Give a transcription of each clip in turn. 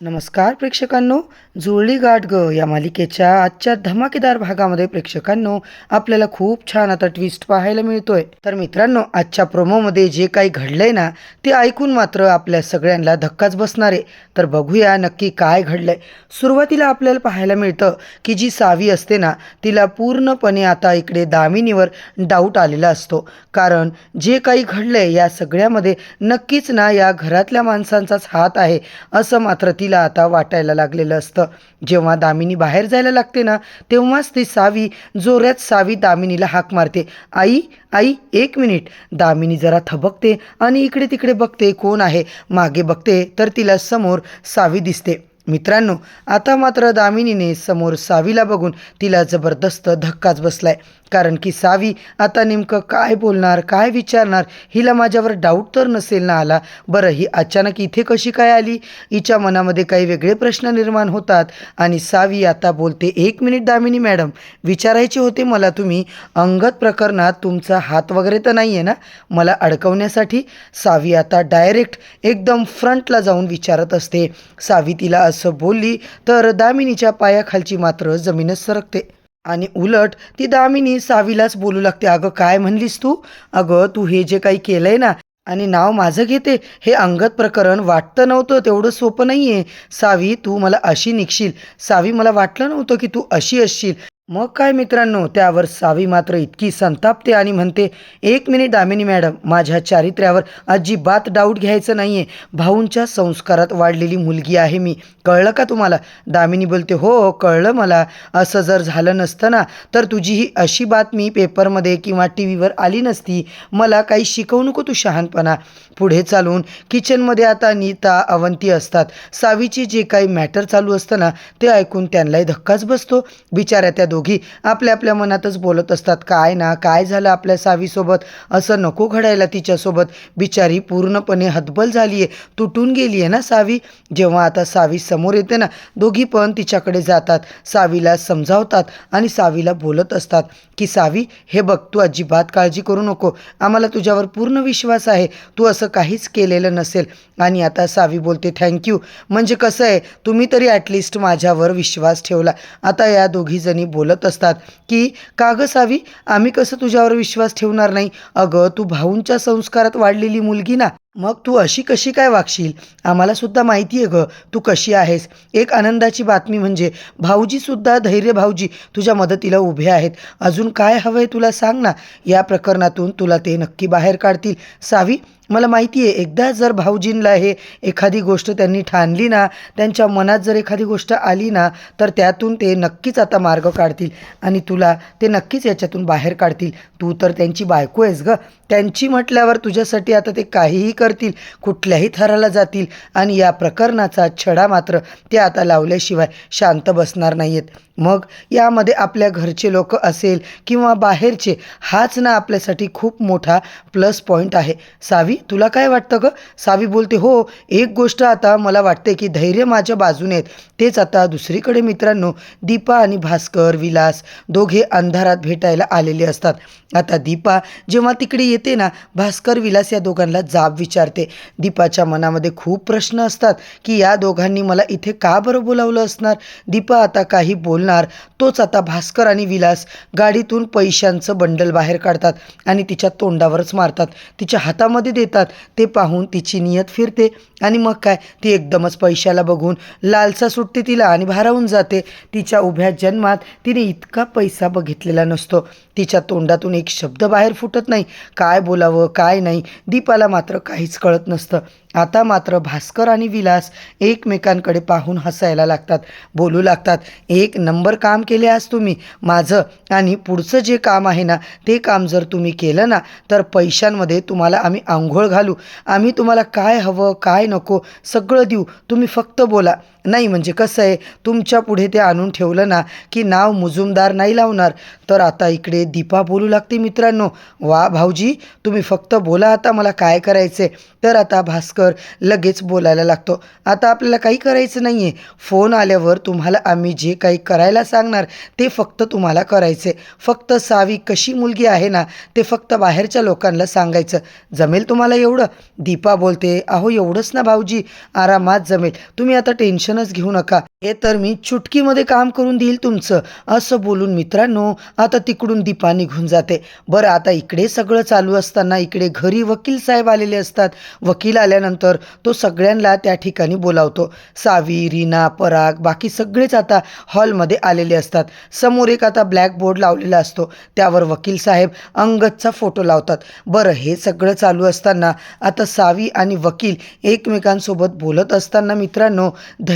नमस्कार प्रेक्षकांनो. जुळली गाठ ग या मालिकेच्या आजच्या धमाकेदार भागामध्ये प्रेक्षकांनो आपल्याला खूप छान आता ट्विस्ट पाहायला मिळतोय. तर मित्रांनो आजच्या प्रोमोमध्ये जे काही घडलंय ना ते ऐकून मात्र आपल्या सगळ्यांना धक्काच बसणार आहे. तर बघूया नक्की काय घडलंय. सुरुवातीला आपल्याला पाहायला मिळतं की जी सावी असते ना तिला पूर्णपणे आता इकडे दामिनीवर डाऊट आलेला असतो. कारण जे काही घडलंय या सगळ्यामध्ये नक्कीच ना या घरातल्या माणसांचाच हात आहे असं मात्र ती तिला आता वाटायला लागलेलं असतं. जेव्हा दामिनी बाहेर जायला लागते ना तेव्हाच ती सावी जोरात सावी दामिनीला हाक मारते. आई आई एक मिनिट. दामिनी जरा थबकते आणि इकडे तिकडे बघते कोण आहे. मागे बघते तर तिला समोर सावी दिसते. मित्रांनो आता मात्र दामिनीने समोर सावीला बघून तिला जबरदस्त धक्काच बसलाय. कारण की सावी आता नेमकं काय बोलणार काय विचारणार हिला माझ्यावर डाऊट तर नसेल ना आला. बरं ही अचानक इथे कशी काय आली? हिच्या मनामध्ये काही वेगळे प्रश्न निर्माण होतात. आणि सावी आता बोलते एक मिनिट दामिनी मॅडम विचारायचे होते मला तुम्ही अंगत प्रकरणात तुमचा हात वगैरे तर नाही आहे ना? मला अडकवण्यासाठी. सावी आता डायरेक्ट एकदम फ्रंटला जाऊन विचारत असते. सावी तिला असं बोलली तर दामिनीच्या पायाखालची मात्र जमीनच सरकते. आणि उलट ती दामिनी सावीलाच बोलू लागते. अगं काय म्हणलीस तू? अगं तू हे जे काही केलंय ना आणि नाव माझं घेते हे अंगत प्रकरण वाटतं नव्हतं तेवढं सोपं नाही आहे सावी तू मला अशी निघशील. सावी मला वाटलं नव्हतं की तू अशी असशील. मग काय मित्रांनो त्यावर सावी मात्र इतकी संतापते आणि म्हणते एक मिनिट दामिनी मॅडम माझ्या चारित्र्यावर अजिबात डाऊट घ्यायचं नाही आहे भाऊंच्या संस्कारात वाढलेली मुलगी आहे मी. कळलं का तुम्हाला? दामिनी बोलते हो हो कळलं मला. असं जर झालं नसतं ना तर तुझी ही अशी बातमी पेपरमध्ये किंवा टी व्हीवर आली नसती. मला काही शिकवू नको तू शहाणपणा. पुढे चालून किचनमध्ये आता नीता अवंती असतात. सावीची जे काही मॅटर चालू असतं ना ते ऐकून त्यांनाही धक्काच बसतो. बिचाऱ्या त्या दोघी आपल्या आपल्या मनातच बोलत असतात काय ना काय झालं आपल्या सावीसोबत? असं नको घडायला तिच्यासोबत. बिचारी पूर्णपणे हतबल झाली आहे तुटून गेली आहे ना सावी? जेव्हा आता सावी समोर येते ना दोघी पण तिच्याकडे जातात सावीला समजावतात आणि सावीला बोलत असतात की सावी हे बघ तू अजिबात काळजी करू नको. आम्हाला तुझ्यावर पूर्ण विश्वास आहे. तू असं काहीच केलेलं नसेल. आणि आता सावी बोलते थँक्यू म्हणजे कसं आहे? तुम्ही तरी ॲटलिस्ट माझ्यावर विश्वास ठेवला. आता या दोघीजणी बोलत असतात की का गं सावी आम्ही कसं तुझ्यावर विश्वास ठेवणार नाही? अगं तू भाऊंच्या संस्कारात वाढलेली मुलगी ना मग तू अशी कशी काय वागशील? आम्हाला सुद्धा माहिती आहे ग तू कशी आहेस. एक आनंदाची बातमी म्हणजे भाऊजीसुद्धा धैर्य भाऊजी तुझ्या मदतीला उभे आहेत. अजून काय हवं आहे तुला सांग ना. या प्रकरणातून तुला ते नक्की बाहेर काढतील. सावी मला माहिती आहे एकदा जर भाऊजींला हे एखादी गोष्ट त्यांनी ठाणली ना त्यांच्या मनात जर एखादी गोष्ट आली ना तर त्यातून ते नक्कीच आता मार्ग काढतील आणि तुला ते नक्कीच याच्यातून बाहेर काढतील. तू तर त्यांची बायको आहेस गं. त्यांची म्हटल्यावर तुझ्यासाठी आता ते काहीही करतील कुठल्याही थराला जातील आणि या प्रकरणाचा छडा मात्र ते आता लावल्याशिवाय शांत बसणार नाही आहेत मग यामध्ये आपल्या घरचे लोक असेल किंवा बाहेरचे हाच ना आपल्यासाठी खूप मोठा प्लस पॉईंट आहे. सावी तुला काय वाटतं गं? सावी बोलते हो एक गोष्ट आता मला वाटते की धैर्य माझ्या बाजूने आहेत. तेच आता दुसरीकडे मित्रांनो दीपा आणि भास्कर विलास दोघे अंधारात भेटायला आलेले असतात. आता दीपा जेव्हा तिकडे येते ना भास्कर विलास या दोघांना जाब विचारते. दीपाच्या मनामध्ये खूप प्रश्न असतात की या दोघांनी मला इथे का बरं बोलावलं असणार? दीपा आता काही बोल बोलणार तोच आता भास्कर आणि विलास गाडीतून पैशांचं बंडल बाहेर काढतात आणि तिच्या तोंडावरच मारतात. तिच्या हातामध्ये देतात. ते पाहून तिची नियत फिरते. आणि मग काय? ती एकदमच पैशाला बघून लालसा सुटते तिला आणि भारावून जाते. तिच्या उभ्या जन्मात तिने इतका पैसा बघितलेला नसतो. तिच्या तोंडातून एक शब्द बाहेर फुटत नाही. काय बोलावं काय नाही दीपाला मात्र काहीच कळत नसतं. आता मात्र भास्कर आणि विलास एकमेकांकडे पाहून हसायला लागतात. बोलू लागतात एक नंबर काम केले आज तुम्ही. माझं आणि पुढचं जे काम आहे ना ते काम जर तुम्ही केलं ना तर पैशांमध्ये तुम्हाला आम्ही आंघोळ घालू. आम्ही तुम्हाला काय हवं काय नको सगळं देऊ. तुम्ही फक्त बोला. नाही म्हणजे कसं आहे तुमच्यापुढे ते आणून ठेवलं ना की नाव मुजुमदार नाही लावणार. तर आता इकडे दीपा बोलू लागते मित्रांनो. वा भाऊजी तुम्ही फक्त बोला आता मला काय करायचं आहे तर आता भास्कर लगेच बोलायला लागतो. आता आपल्याला काही करायचं नाही आहे फोन आल्यावर तुम्हाला आम्ही जे काही करायला सांगणार ते फक्त तुम्हाला करायचे फक्त सावी कशी मुलगी आहे ना ते फक्त बाहेरच्या लोकांना सांगायचं. जमेल तुम्हाला एवढं? दीपा बोलते अहो एवढंच ना भाऊजी. आरामात जमेल. तुम्ही आता टेन्शन टेन्शनच घेऊ नका. हे तर मी चुटकीमध्ये काम करून देईल तुमचं असं बोलून मित्रांनो आता तिकडून दीपा निघून जाते. बरं आता इकडे सगळं चालू असताना इकडे घरी वकील साहेब आलेले असतात. वकील आल्यानंतर तो सगळ्यांना त्या ठिकाणी बोलावतो. सावी रीना पराग बाकी सगळेच आता हॉलमध्ये आलेले असतात. समोर एक आता ब्लॅक बोर्ड लावलेला असतो. त्यावर वकील साहेब अंगदचा फोटो लावतात. बरं हे सगळं चालू असताना आता सावी आणि वकील एकमेकांसोबत बोलत असताना मित्रांनो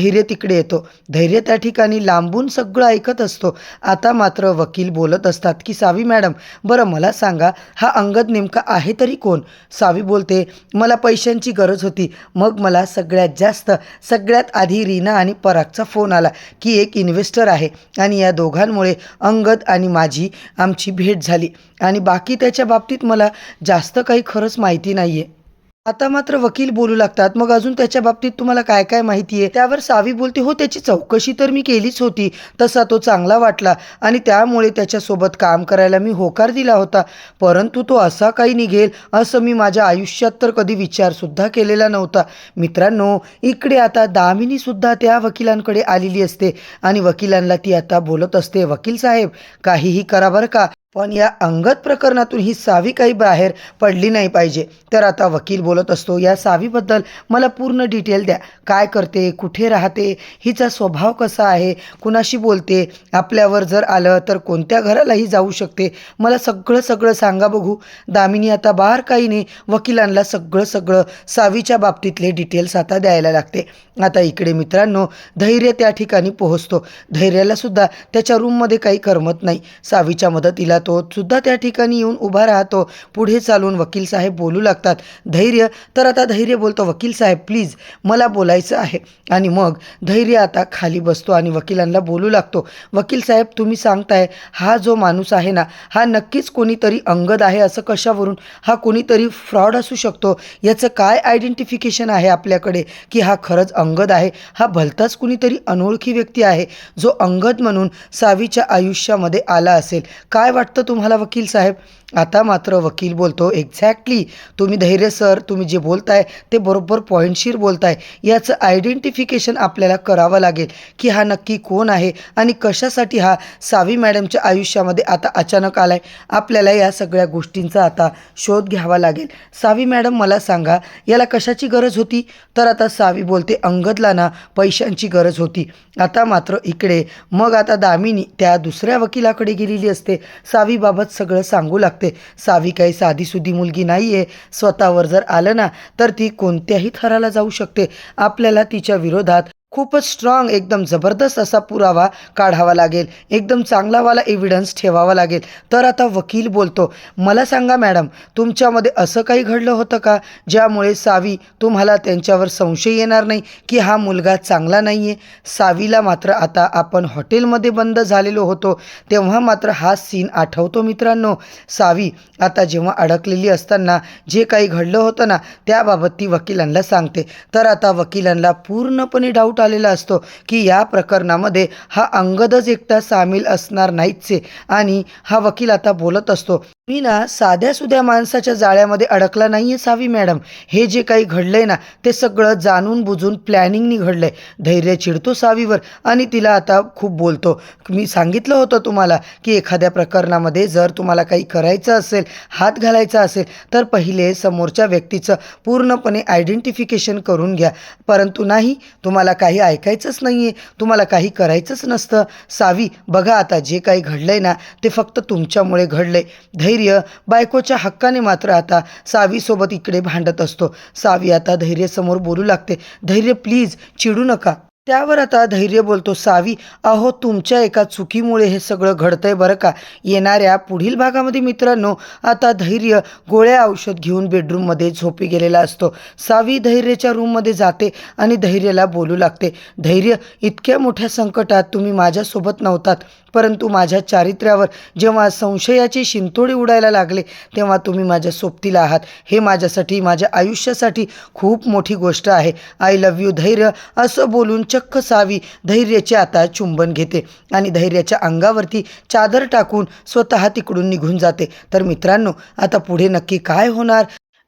धैर्य तिकडे येतो. धैर्य त्या ठिकाणी लांबून सगळं ऐकत असतो. आता मात्र वकील बोलत असतात की सावी मॅडम बरं मला सांगा हा अंगद नेमका आहे तरी कोण? सावी बोलते मला पैशांची गरज होती. मग मला सगळ्यात जास्त सगळ्यात आधी रीना आणि परागचा फोन आला की एक इन्व्हेस्टर आहे आणि या दोघांमुळे अंगद आणि माझी आमची भेट झाली. आणि बाकी त्याच्या बाबतीत मला जास्त काही खरंच माहिती नाही आहे आता मात्र वकील बोलू लागतात. मग अजून त्याच्या बाबतीत तुम्हाला काय काय माहिती आहे? त्यावर सावी बोलते हो त्याची चौकशी तर मी केलीच होती. तसा तो चांगला वाटला आणि त्यामुळे त्याच्यासोबत काम करायला मी होकार दिला होता. परंतु तो असा काही निघेल असं मी माझ्या आयुष्यात तर कधी विचारसुद्धा केलेला नव्हता. मित्रांनो इकडे आता दामिनीसुद्धा त्या वकिलांकडे आलेली असते आणि वकिलांना ती आता बोलत असते. वकील साहेब काहीही करा बरं का? पण या अंगत प्रकरणातून ही सावी काही बाहेर पडली नाही पाहिजे. तर आता वकील बोलत असतो या सावीबद्दल मला पूर्ण डिटेल द्या. काय करते कुठे राहते हिचा स्वभाव कसा आहे कुणाशी बोलते आपल्यावर जर आलं तर कोणत्या घरालाही जाऊ शकते. मला सगळं सगळं सांगा बघू. दामिनी आता बारकाईने वकिलांना सगळं सगळं सावीच्या बाबतीतले डिटेल्स आता द्यायला लागते. आता इकडे मित्रांनो धैर्य त्या ठिकाणी पोहोचतो. धैर्याला सुद्धा त्याच्या रूममध्ये काही करमत नाही. सावीच्या मदतीला तो सुद्धा त्या ठिकाणी येऊन उभा राहतो. पुढे चालून वकील साहेब बोलू लागतात. धैर्य. तर आता धैर्य बोलतो वकील साहेब प्लीज मला बोलायचं आहे. आणि मग धैर्य आता खाली बसतो आणि वकिलांना बोलू लागतो. वकील साहेब तुम्ही सांगताय हा जो माणूस आहे ना हा नक्कीच कोणीतरी अंगद आहे असं कशावरून? हा कोणीतरी फ्रॉड असू शकतो. याचं काय आयडेंटिफिकेशन आहे आपल्याकडे की हा खरंच अंगद आहे? हा भलताच कुणीतरी अनोळखी व्यक्ती आहे जो अंगद म्हणून सावीच्या आयुष्यामध्ये आला असेल. काय वाटतं तुम्हाला वकील साहेब? आता मात्र वकील बोलतो एक्झॅक्टली तुम्ही धैर्य सर. तुम्ही जे बोलताय ते बरोबर पॉईंटशीर बोलताय. याचं आयडेंटिफिकेशन आपल्याला करावं लागेल की हा नक्की कोण आहे आणि कशासाठी हा सावी मॅडमच्या आयुष्यामध्ये आता अचानक आलाय. आपल्याला या सगळ्या गोष्टींचा आता शोध घ्यावा लागेल. सावी मॅडम मला सांगा याला कशाची गरज होती? तर आता सावी बोलते अंगदला ना पैशांची गरज होती. आता मात्र इकडे. मग आता दामिनी त्या दुसऱ्या वकिलाकडे गेलेली असते. सावीबाबत सगळं सांगू लागते. सावी काही साधीसुधी मुलगी नाही आहे स्वतःवर जर आलं ना तर ती कोणत्याही थराला जाऊ शकते. आपल्याला तिच्या विरोधात खूपच स्ट्रॉंग एकदम जबरदस्त असा पुरावा काढावा लागेल. एकदम चांगलावाला एव्हिडन्स ठेवावा लागेल. तर आता वकील बोलतो मला सांगा मॅडम तुमच्यामध्ये असं काही घडलं होतं का? ज्यामुळे सावी तुम्हाला त्यांच्यावर संशय येणार नाही की हा मुलगा चांगला नाही आहे सावीला मात्र आता आपण हॉटेलमध्ये बंद झालेलो होतो. तेव्हा मात्र हा सीन आठवतो मित्रांनो. सावी आता जेव्हा अडकलेली असताना जे काही घडलं होतं ना त्याबाबत ती वकिलांना सांगते. तर आता वकिलांना पूर्णपणे डाऊट आलेला असतो की या प्रकरणामध्ये हा अंगदच एकटा सामील असणार नाहीच आहे आणि हा वकील आता बोलत असतो मी ना साध्या सुध्या माणसाच्या जाळ्यामध्ये अडकला नाही आहे सावी मॅडम. हे जे काही घडलंय ना ते सगळं जाणून बुजून प्लॅनिंगनी घडलंय धैर्य चिडतो सावीवर आणि तिला आता खूप बोलतो. मी सांगितलं होतं तुम्हाला की एखाद्या प्रकरणामध्ये जर तुम्हाला काही करायचं असेल हात घालायचा असेल तर पहिले समोरच्या व्यक्तीचं पूर्णपणे आयडेंटिफिकेशन करून घ्या. परंतु नाही तुम्हाला काही ऐकायचंच नाही आहे तुम्हाला काही करायचंच नसतं. सावी बघा आता जे काही घडलंय ना ते फक्त तुमच्यामुळे घडलंय. धैर्य धैर्य बायकोच्या हक्काने मात्र आता सावीसोबत इकडे भांडत असतो. सावी आता धैर्यसमोर बोलू लागते. धैर्य प्लीज चिडू नका. त्यावर आता धैर्य बोलतो सावी अहो तुमच्या एका चुकीमुळे हे सगळं घडतंय बरं का? येणाऱ्या पुढील भागामध्ये मित्रांनो आता धैर्य गोळ्या औषध घेऊन बेडरूममध्ये झोपी गेलेला असतो. सावी धैर्यच्या रूममध्ये जाते आणि धैर्याला बोलू लागते. धैर्य इतक्या मोठ्या संकटात तुम्ही माझ्यासोबत नव्हतात. परंतु माझ्या चारित्र्यावर जेव्हा संशयाची शिंतोडी उडायला लागले तेव्हा तुम्ही माझ्या सोबतीला आहात. हे माझ्यासाठी माझ्या आयुष्यासाठी खूप मोठी गोष्ट आहे. आय लव्ह यू धैर्य. असं बोलून चक्क सावी धैर्याचे आता चुंबन घेते आणि धैर्याच्या अंगावरती चादर टाकून स्वतः तिकडून निघून जाते. तर मित्रांनो आता पुढे नक्की काय होणार?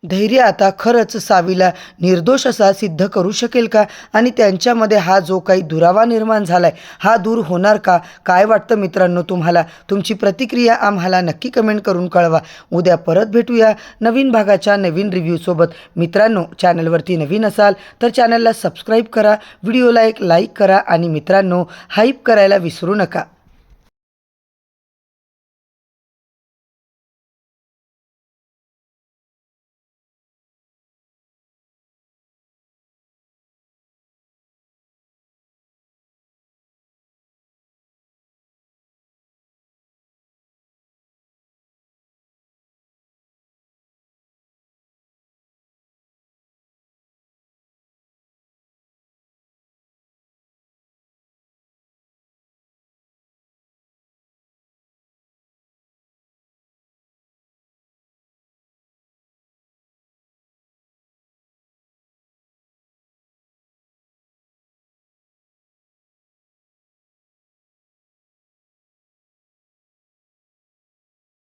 धैर्य आता खरंच सावीला निर्दोष असा सिद्ध करू शकेल का? आणि त्यांच्यामध्ये हा जो काही दुरावा निर्माण झाला आहे हा दूर होणार का? काय वाटतं मित्रांनो तुम्हाला? तुमची प्रतिक्रिया आम्हाला नक्की कमेंट करून कळवा. उद्या परत भेटूया नवीन भागाच्या नवीन रिव्ह्यूसोबत मित्रांनो चॅनलवरती नवीन असाल तर चॅनलला सबस्क्राईब करा व्हिडिओला एक लाईक करा आणि मित्रांनो हाईप करायला विसरू नका.